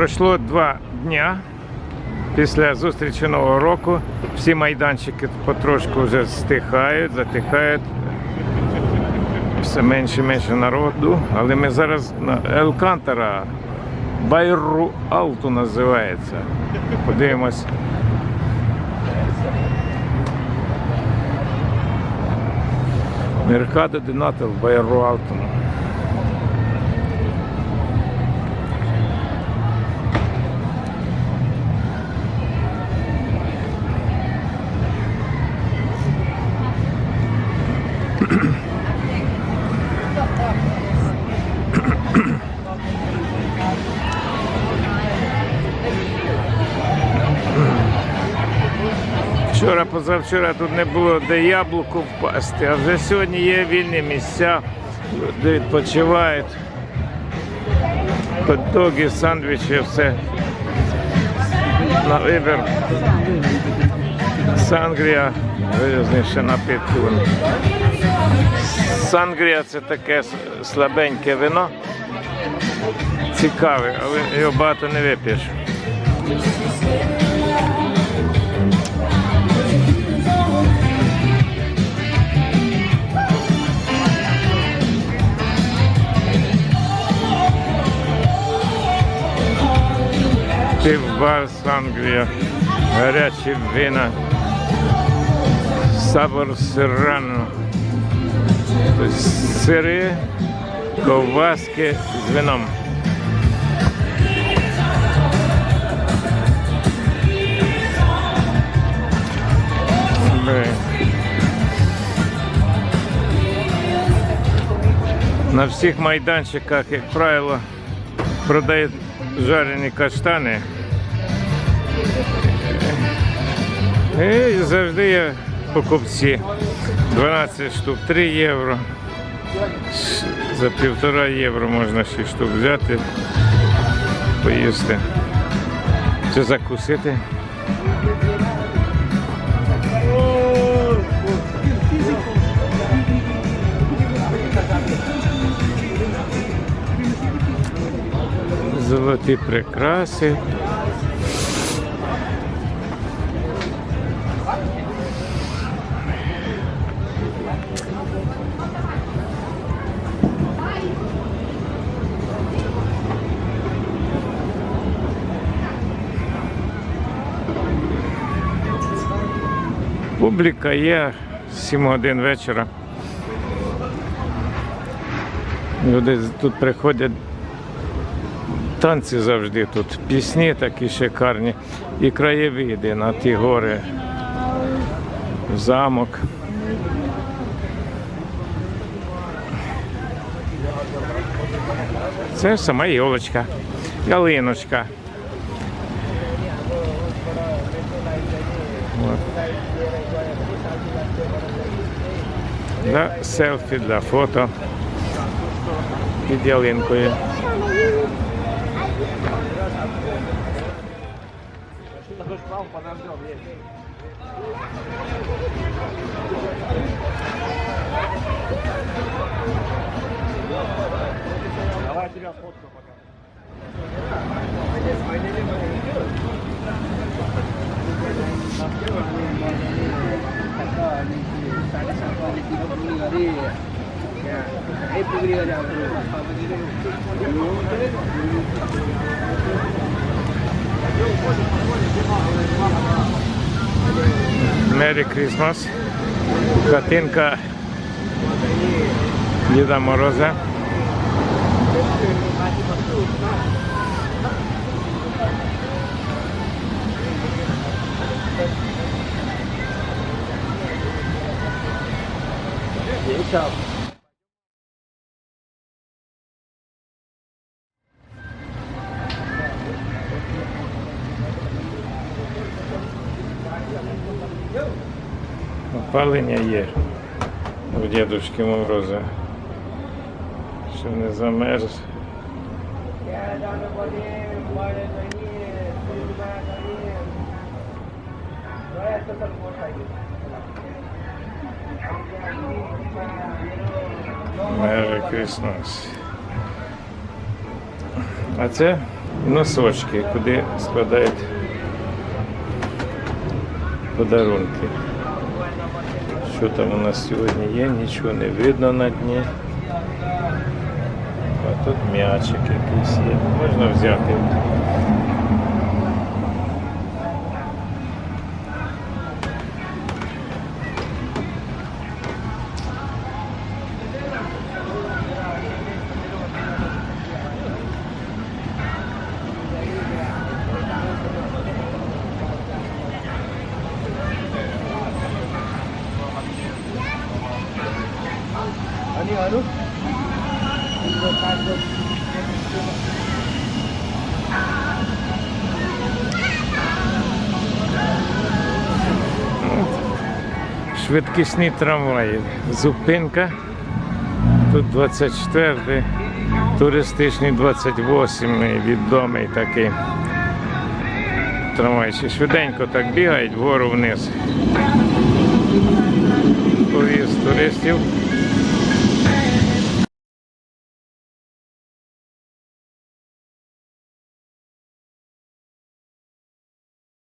Пройшло два дня після зустрічі Нового року. Всі майданчики потрошку вже стихають, затихають. Все менше і менше народу. Але ми зараз на Елкантара. Байру Алту називається. Подивимось. Меркадо де Нато в Байру Алту. Позавчора тут не було де яблуку впасти, а вже сьогодні є вільні місця, де відпочивають. Хот-доги, сандвічі, все на вибір. Сангрія, вирізніше напитки. Сангрія це таке слабеньке вино. Цікаве, але його багато не вип'єш. Пивбар Сангрія, гарячі вина, сабор сирано, сири, ковбаски з вином. На всіх майданчиках, як правило, продають жарені каштани. І завжди є покупці. 12 штук 3 євро. За півтора євро можна 6 штук взяти, поїсти. Чи закусити. Золоті прикраси. Публіка є 7 годин вечора. Люди тут приходять танці завжди тут. Пісні такі шикарні. І краєвиди на ті гори. Замок. Це сама йолочка, ялиночка. Для селфі, для фото під ялинкою. Давай я тебя фоткаю пока. Мері Крісмас. Хатинка Діда Мороза. Опалення є у дідушки Мороза. Що не замерз. Merry Christmas. А це носочки, куди складають подарунки. Що там у нас сьогодні є, нічого не видно на дні. А тут м'ячик якийсь є. Можна взяти. Швидкісні трамваї. Зупинка. Тут 24-й, туристичний 28 відомий такий трамвайчик. Швиденько так бігають вгору вниз. Повіз туристів.